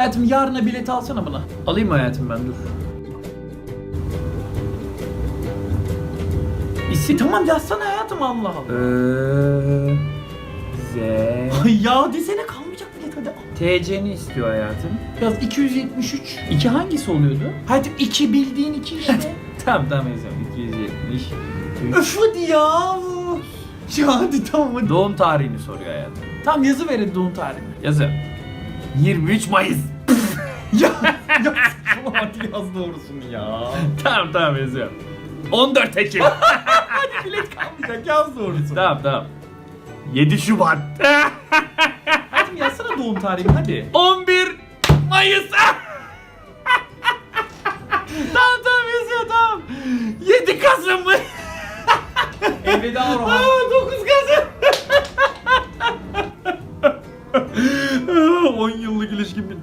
Hayatım yarına bilet alsana bana. Alayım mı hayatım ben dur. İsim tamam yazsana hayatım Allah Allah. Ee, Z. Ay ya desene kalmayacak bilet hadi. TC'ni istiyor hayatım. Yaz 273. İki hangisi oluyordu? Hayatım 2 bildiğin 2 işte. tamam tamam yazıyorum. 270. Öf hadi ya. Ya hadi tamam hadi. Doğum tarihini soruyor hayatım. Tamam yazı verin doğum tarihini. Yazıyorum. 23 Mayıs. ya ya hadi yaz doğrusunu ya. tamam tamam yazıyorum. 14 Ekim. Hadi bilet kalmayacak yaz doğrusunu. tamam tamam. 7 Şubat. Hayatım yazsana doğum tarihini hadi. 11 Mayıs. tamam tamam yazıyor tamam. 7 Kasım mı? Elveda Orhan. 10 yıllık ilişkim bitti.